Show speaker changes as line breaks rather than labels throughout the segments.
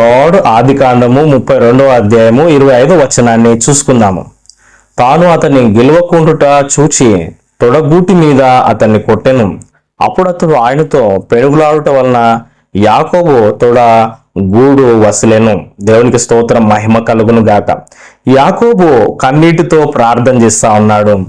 God ఆది కాండము ముప్పై రెండవ అధ్యాయము ఇరవై ఐదు వచనాన్ని చూసుకుందాము. తాను అతన్ని గెలవకుండుట చూచి తొడగూటి మీద అతన్ని కొట్టెను. అప్పుడు అతడు ఆయనతో పెరుగులాడుట వలన యాకోబు తొడ గూడు వసలేను. దేవునికి స్తోత్రం మహిమ కలుగును గాక. యాకోబు కన్నీటితో ప్రార్థన చేస్తా ఉన్నాడు.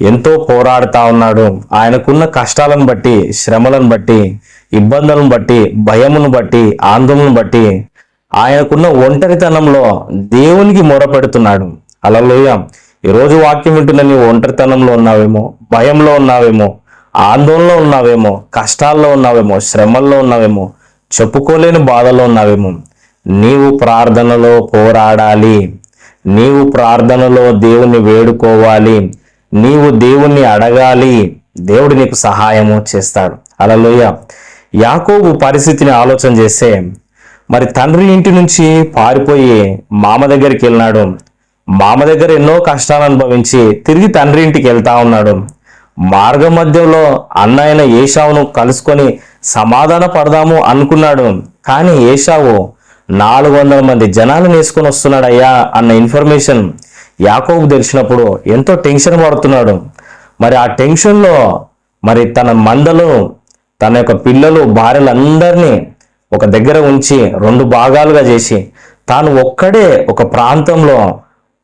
ఎంతో పోరాడుతా ఉన్నాడు. ఆయనకున్న కష్టాలను బట్టి శ్రమలను బట్టి ఇబ్బందులను బట్టి భయమును బట్టి ఆందోళనను బట్టి ఆయనకున్న ఒంటరితనంలో దేవునికి మొరపెడుతున్నాడు. అలలోయ ఈరోజు వాక్యం వింటున్న నీవు ఒంటరితనంలో ఉన్నావేమో భయంలో ఉన్నావేమో ఆందోళనలో ఉన్నావేమో కష్టాల్లో ఉన్నావేమో శ్రమల్లో ఉన్నావేమో చెప్పుకోలేని బాధలో ఉన్నావేమో నీవు ప్రార్థనలో పోరాడాలి. నీవు ప్రార్థనలో దేవుణ్ణి వేడుకోవాలి. నీవు దేవుణ్ణి అడగాలి. దేవుడు నీకు సహాయము చేస్తాడు. అలలోయ యాకోబు పరిస్థితిని ఆలోచన చేస్తే మరి తండ్రి ఇంటి నుంచి పారిపోయి మామ దగ్గరికి వెళ్ళినాడు. మామ దగ్గర ఎన్నో కష్టాలు అనుభవించి తిరిగి తండ్రి ఇంటికి వెళ్తా ఉన్నాడు. మార్గ మధ్యంలో అన్న అయిన ఏషావును కలుసుకొని సమాధాన పడదాము అనుకున్నాడు. కానీ ఏషావు నాలుగు వందల మంది జనాలు వేసుకొని వస్తున్నాడు అయ్యా అన్న ఇన్ఫర్మేషన్ యాకోబు తెలిసినప్పుడు ఎంతో టెన్షన్ పడుతున్నాడు. మరి ఆ టెన్షన్లో మరి తన మందలు తన యొక్క పిల్లలు భార్యలందరినీ ఒక దగ్గర ఉంచి రెండు భాగాలుగా చేసి తాను ఒక్కడే ఒక ప్రాంతంలో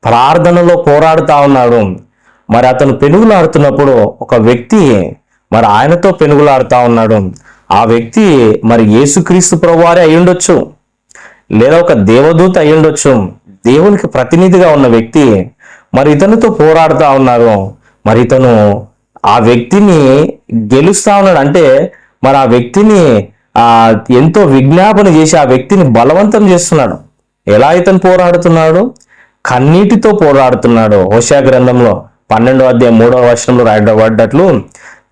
ప్రార్థనలో పోరాడుతూ ఉన్నాడు. మరి అతను పెనుగులాడుతున్నప్పుడు ఒక వ్యక్తి మరి ఆయనతో పెనుగులాడుతూ ఉన్నాడు. ఆ వ్యక్తి మరి యేసుక్రీస్తు ప్రభువారే అయ్యుండొచ్చు. లేదా ఒక దేవదూత అయ్యుండొచ్చు. దేవునికి ప్రతినిధిగా ఉన్న వ్యక్తి మరి ఇతనితో పోరాడుతూ ఉన్నారు మరి ఇతను ఆ వ్యక్తిని గెలుస్తా ఉన్నాడు. అంటే మరి ఆ వ్యక్తిని ఎంతో విజ్ఞాపన చేసి ఆ వ్యక్తిని బలవంతం చేస్తున్నాడు. ఎలా ఇతను పోరాడుతున్నాడు? కన్నీటితో పోరాడుతున్నాడు. హోషా గ్రంథంలో పన్నెండో అధ్యాయం మూడవ వర్షంలో రాయబడ్డట్లు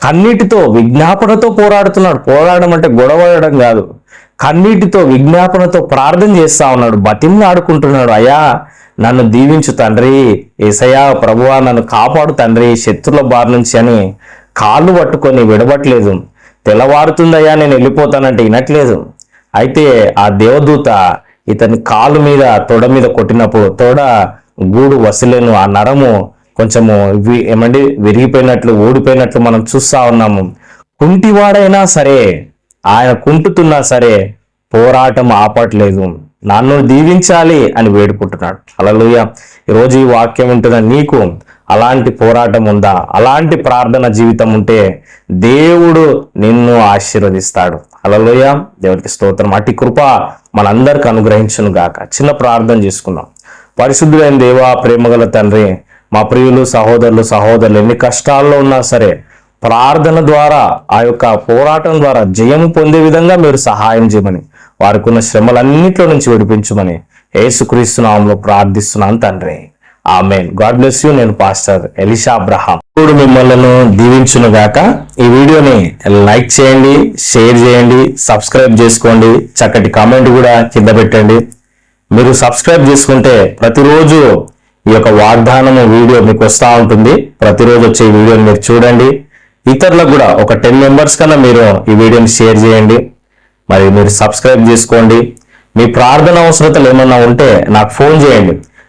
కన్నీటితో విజ్ఞాపనతో పోరాడుతున్నాడు. పోరాడడం అంటే గొడవడడం కాదు. కన్నీటితో విజ్ఞాపనతో ప్రార్థన చేస్తా ఉన్నాడు. బతిమ్ని ఆడుకుంటున్నాడు. అయ్యా నన్ను దీవించు తండ్రి. ఏసయ్యా ప్రభువా నన్ను కాపాడు తండ్రి. శత్రుల బారి నుంచి అని కాళ్ళు పట్టుకొని విడబట్లేదు తెల్లవారుతుందయ్యా నేను వెళ్ళిపోతానంటే వినట్లేదు. అయితే ఆ దేవదూత ఇతని కాలు మీద తొడ మీద కొట్టినప్పుడు తొడ గూడు వసలేను. ఆ నరము కొంచెము ఏమండి విరిగిపోయినట్లు ఊడిపోయినట్లు మనం చూస్తా ఉన్నాము. కుంటివాడైనా సరే ఆయన కుంటుతున్నా సరే పోరాటం ఆపట్లేదు. నన్ను దీవించాలి అని వేడుకుంటున్నాడు. అలలుయ ఈరోజు ఈ వాక్యం వింటున్న నీకు అలాంటి పోరాటం ఉందా? అలాంటి ప్రార్థన జీవితం ఉంటే దేవుడు నిన్ను ఆశీర్వదిస్తాడు. అలలోయ దేవునికి స్తోత్రం. అట్టి కృప మనందరికి అనుగ్రహించును గాక. చిన్న ప్రార్థన చేసుకుందాం. పరిశుద్ధులైన దేవా ప్రేమగల తండ్రి మా ప్రియులు సహోదరులు సహోదరులు ఎన్ని కష్టాల్లో ఉన్నా సరే ప్రార్థన ద్వారా ఆ యొక్క పోరాటం ద్వారా జయం పొందే విధంగా మీరు సహాయం చేయమని వారికి ఉన్న శ్రమలన్నింటిలో నుంచి విడిపించమని యేసుక్రీస్తు నామంలో ప్రార్థిస్తున్నాను తండ్రి. ఆమెన్. God bless you. నేను పాస్టర్ ఎలిషా అబ్రహాం. ఇప్పుడు మిమ్మల్ని దీవించును గాక. ఈ వీడియోని లైక్ చేయండి షేర్ చేయండి సబ్స్క్రైబ్ చేసుకోండి. చక్కటి కామెంట్ కూడా కింద పెట్టండి. మీరు సబ్స్క్రైబ్ చేసుకుంటే ప్రతిరోజు ఈ యొక్క వాగ్దానము వీడియో మీకు వస్తూ ఉంటుంది. ప్రతిరోజు వచ్చే ఈ వీడియోని మీరు చూడండి. ఇతరులకు కూడా ఒక టెన్ మెంబర్స్ కన్నా మీరు ఈ వీడియోని షేర్ చేయండి. మరి మీరు సబ్స్క్రైబ్ చేసుకోండి. మీ ప్రార్థన అవసరతలు ఏమన్నా ఉంటే నాకు ఫోన్ చేయండి.